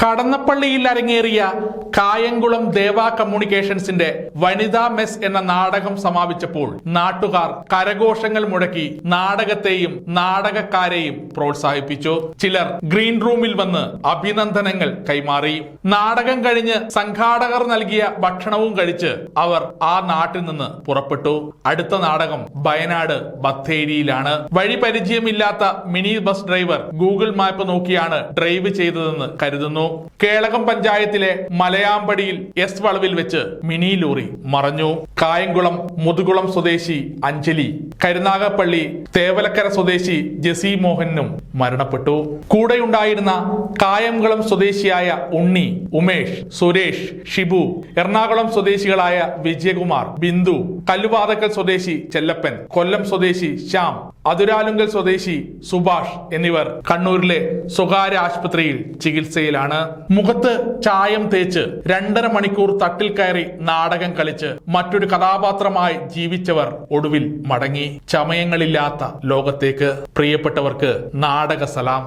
കടന്നപ്പള്ളിയിൽ അരങ്ങേറിയ കായംകുളം ദേവ കമ്മ്യൂണിക്കേഷൻസിന്റെ വനിതാ മെസ് എന്ന നാടകം സമാപിച്ചപ്പോൾ നാട്ടുകാർ കരഘോഷങ്ങൾ മുഴക്കി നാടകത്തെയും നാടകക്കാരെയും പ്രോത്സാഹിപ്പിച്ചു. ചിലർ ഗ്രീൻ റൂമിൽ വന്ന് അഭിനന്ദനങ്ങൾ കൈമാറി. നാടകം കഴിഞ്ഞ് സംഘാടകർ നൽകിയ ഭക്ഷണവും കഴിച്ച് അവർ ആ നാട്ടിൽ നിന്ന് പുറപ്പെട്ടു. അടുത്ത നാടകം വയനാട് ബത്തേരിയിലാണ്. വഴി പരിചയമില്ലാത്ത mini bus driver Google map നോക്കിയാണ് ഡ്രൈവ് ചെയ്തതെന്ന് കരുതുന്നു. കേളകം പഞ്ചായത്തിലെ മലയാമ്പടിയിൽ എസ് വളവിൽ വെച്ച് മിനി ലോറി മറഞ്ഞു. കായംകുളം മുതുകുളം സ്വദേശി അഞ്ജലി കരുനാഗപ്പള്ളി തേവലക്കര സ്വദേശി ജെസി മോഹനും മരണപ്പെട്ടു. കൂടെയുണ്ടായിരുന്ന കായംകുളം സ്വദേശിയായ ഉണ്ണി ഉമേഷ് സുരേഷ് ഷിബു എറണാകുളം സ്വദേശികളായ വിജയകുമാർ ബിന്ദു കല്ലുപാതക്കൽ സ്വദേശി ചെല്ലപ്പൻ കൊല്ലം സ്വദേശി ശ്യാം അതുരാലുങ്കൽ സ്വദേശി സുഭാഷ് എന്നിവർ കണ്ണൂരിലെ സ്വകാര്യ ആശുപത്രിയിൽ ചികിത്സയിലാണ്. മുഖത്ത് ചായം തേച്ച് രണ്ടര മണിക്കൂർ തട്ടിൽ കയറി നാടകം കളിച്ച് മറ്റൊരു കഥാപാത്രമായി ജീവിച്ചവർ ഒടുവിൽ മടങ്ങി. ചമയങ്ങളില്ലാത്ത ലോകത്തേക്ക്. പ്രിയപ്പെട്ടവർക്ക് നാടക സലാം.